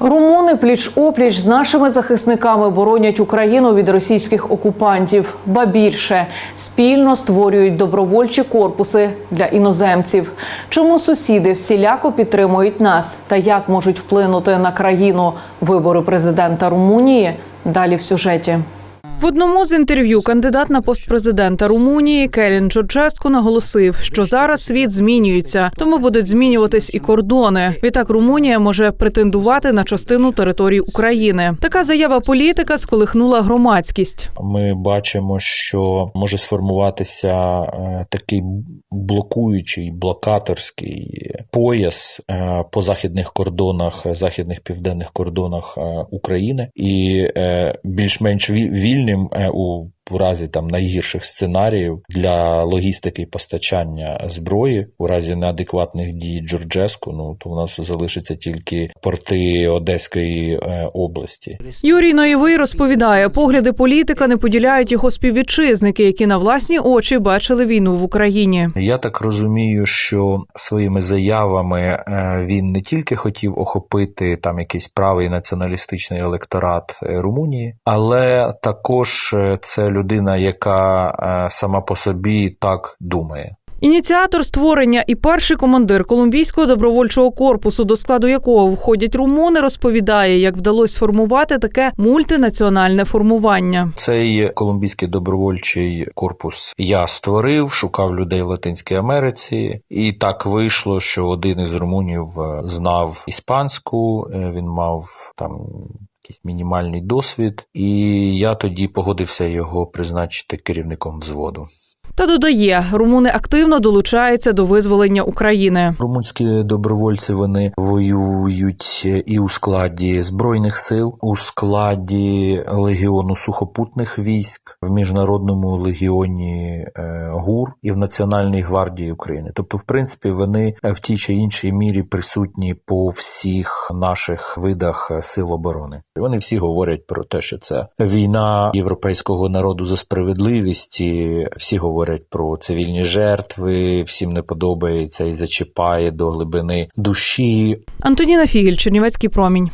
Румуни пліч опліч з нашими захисниками боронять Україну від російських окупантів. Ба більше спільно створюють добровольчі корпуси для іноземців. Чому сусіди всіляко підтримують нас та як можуть вплинути на країну вибори президента Румунії? Далі в сюжеті. В одному з інтерв'ю кандидат на пост президента Румунії Келін Джорджеску наголосив, що зараз світ змінюється, тому будуть змінюватись і кордони. Відтак Румунія може претендувати на частину території України. Така заява політика сколихнула громадськість. Ми бачимо, що може сформуватися е, такий блокуючий, блокаторський пояс е, по західних кордонах, е, західних південних кордонах України, і більш-менш ві- him at will у разі там найгірших сценаріїв для логістики і постачання зброї у разі неадекватних дій Джорджеску, ну то у нас залишиться тільки порти Одеської е, області. Юрій Ноєвий розповідає, погляди політика не поділяють його співвітчизники, які на власні очі бачили війну в Україні. Я так розумію, що своїми заявами е, він не тільки хотів охопити там якийсь правий націоналістичний електорат е, Румунії, але також це людина, яка е, сама по собі так думає. Ініціатор створення і перший командир колумбійського добровольчого корпусу, до складу якого входять румуни, розповідає, як вдалося сформувати таке мультинаціональне формування. Цей колумбійський добровольчий корпус я створив, шукав людей в Латинській Америці, і так вийшло, що один із румунів е, знав іспанську, е, він мав там. Якийсь мінімальний досвід, і я тоді погодився його призначити керівником взводу. Та додає, румуни активно долучаються до визволення України. Румунські добровольці вони воюють і у складі збройних сил, у складі легіону сухопутних військ, в міжнародному легіоні е, ГУР і в Національній гвардії України. Тобто, в принципі, вони в тій чи іншій мірі присутні по всіх наших видах е, сил оборони. Вони всі говорять про те, що це війна європейського народу за справедливість. І всі говорять про цивільні жертви. Всім не подобається і зачіпає до глибини душі. Антоніна Фігель, Чернівецький промінь.